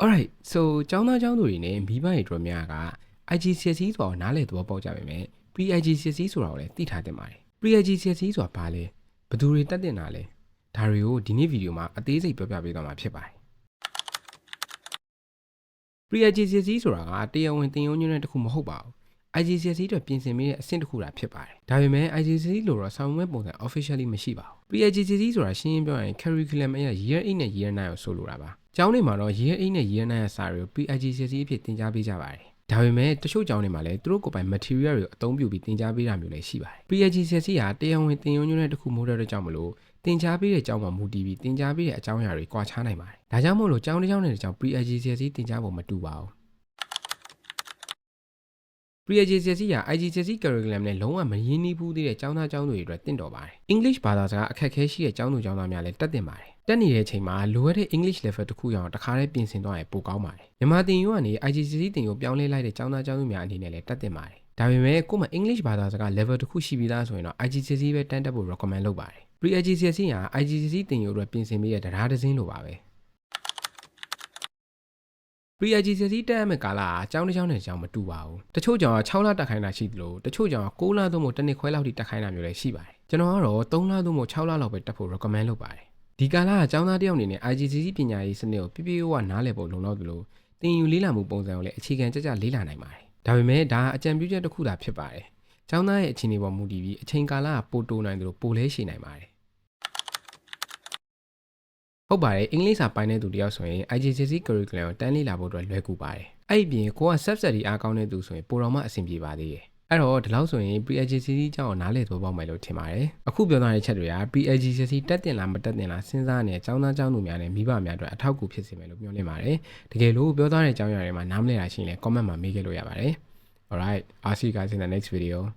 Alright so ကျောင်းသားကျောင်းသူတွေနဲ့မိဘတွေတို့များက IGCSE ဆိုတာကိုနားလည်သဘောပေါက်ကြပါမယ် Pre-IGCSE ဆိုတာကိုလည်းသိထားတင်ပါတယ် Pre-IGCSE ဆိုတာဘာလဲဘယ်သူတွေတက်တင်တာလဲဒါတွေကိုဒီနေ့ဗီဒီယိုမှာအသေးစိတ်ပြောပြပေးသွားမှာဖြစ်ပါတယ် Pre-IGCSE ဆိုတာကတရားဝင်သင်ရိုးညွှန်းတဲ့တစ်ခုမဟုတ်ပါဘူး IGCSE အတွက်ပြင်ဆင်ပေးတဲ့အဆင့်တစ်ခုတာဖြစ်ပါတယ်ဒါပေမဲ့ IGCSE လို့တော့ဆောင်ရွက်ပုံစံ officially မရှိပါဘူး Pre-IGCSE ဆိုတာရှင်းရှင်းပြောရရင် curriculum အရ year 8နဲ့ year 9ကိုဆိုလိုတာပါ ကျောင်းတွေမှာတော့ year 8နဲ့ year 9ရဲ့စာတွေကို Pre-IGCSE အဖြစ်သင်ကြားပေးကြပါတယ်ဒါပေမဲ့တချို့ကျောင်းတွေမှာလည်းသူတို့ကိုယ်ပိုင် material တွေကိုအသုံးပြုပြီးသင်ကြားပေးတာမျိုးလည်းရှိပါတယ် Pre-IGCSE ဟာတရားဝင်သင်ရိုးညွှန်းတဲ့တစ်ခုမဟုတ်တဲ့အတွက်ကြောင့်မလို့သင်ကြားပေးတဲ့ကျောင်းမှာမူတည်ပြီးသင်ကြားပေးတဲ့အကြောင်းအရာတွေကွာခြားနိုင်ပါတယ်ဒါကြောင့်မို့လို့ကျောင်းတစ်ကျောင်းနဲ့တစ်ကျောင်း Pre-IGCSE သင်ကြားပုံမတူပါဘူး Pre-IGCSE က IGCSE curriculum နဲ့လုံးဝမရင်းနှီးဘူးသေးတဲ့ကျောင်းသားကျောင်းသူတွေအတွက်တင့်တော်ပါတယ်။ English ဘာသာစကားအခက်အခဲရှိတဲ့ကျောင်းသူကျောင်းသားများလည်းတက်တင်ပါတယ်။ တက်နေတဲ့အချိန်မှာလိုအပ်တဲ့ English level တစ်ခုရအောင်တစ်ခါတည်းပြင်ဆင်သွားရင်ပိုကောင်းပါတယ်။မြန်မာသင်ယူကနေ IGCSE သင်ယူပြောင်းလဲလိုက်တဲ့ကျောင်းသားကျောင်းသူများအနေနဲ့လည်းတက်တင်ပါတယ်။ဒါပေမဲ့ကို့မှာ English ဘာသာစကား level တစ်ခုရှိပြီးသားဆိုရင်တော့ IGCSE ပဲတန်းတက်ဖို့ recommend လုပ်ပါတယ်။ Pre-IGCSE ဟာ IGCSE သင်ယူအတွက်ပြင်ဆင်ပေးတဲ့တရားတစ်စင်းလိုပါပဲ။ Pre-IGCSE တက်ရမယ့်ကာလကအကြောင်းတစ်ကြောင်းနဲ့အကြောင်းမတူပါဘူး။တချို့ကြောင်က6လတက်ခိုင်းတာရှိသလိုတချို့ကြောင်က9လသို့မဟုတ်တစ်နှစ်ခွဲလောက်ထိတက်ခိုင်းတာမျိုးလည်းရှိပါတယ်။ကျွန်တော်ကတော့3လသို့မဟုတ်6လလောက်ပဲတက်ဖို့ recommend လုပ်ပါတယ်။ ဒီကာလကအကြောင်းသားတစ်ယောက်အနေနဲ့ IGCSE ပညာရေးစနစ်ကိုပြည့်ပြည့်ဝဝနားလည်ဖို့လုံလောက်သလိုသင်ယူလေ့လာမှုပုံစံကိုလည်းအခြေခံကြကြလေ့လာနိုင်ပါတယ်။ဒါပေမဲ့ဒါအကြံပြုချက်တစ်ခုသာဖြစ်ပါတယ်။ကျောင်းသားရဲ့အခြေအနေပေါ်မူတည်ပြီးအချိန်ကာလကပိုတိုးနိုင်သလိုပိုလဲရှည်နိုင်ပါတယ်။ဟုတ်ပါတယ်အင်္ဂလိပ်စာပိုင်းတဲ့သူတယောက်ဆိုရင် IGCSE curriculum ကိုတန်းလေ့လာဖို့အတွက်လွယ်ကူပါတယ်။အဲ့ဒီပြင်ကိုက subsidy အားကောင်းတဲ့သူဆိုရင်ပိုတော်မှအဆင်ပြေပါသေးတယ်။ အဲ့တော့ဒီလောက်ဆိုရင် pre-IGCSE အကြောင်းကိုနားလည်သဘောပေါက်မယ်လို့ထင်ပါတယ်။အခုပြောသွားတဲ့ချက်တွေက pre-IGCSE တက်တင်လားမတက်တင်လားစဉ်းစားနေတဲ့အကြောင်းသားအကြောင်းသူများနဲ့မိဘများအတွက်အထောက်အကူဖြစ်စေမယ်လို့မျှော်လင့်ပါတယ်။တကယ်လို့ပြောသွားတဲ့အကြောင်းအရာတွေမှာနားမလည်တာရှိရင်လည်း comment မှာမေးခဲ့လို့ရပါတယ်။ Alright, I'll see you guys in the next video.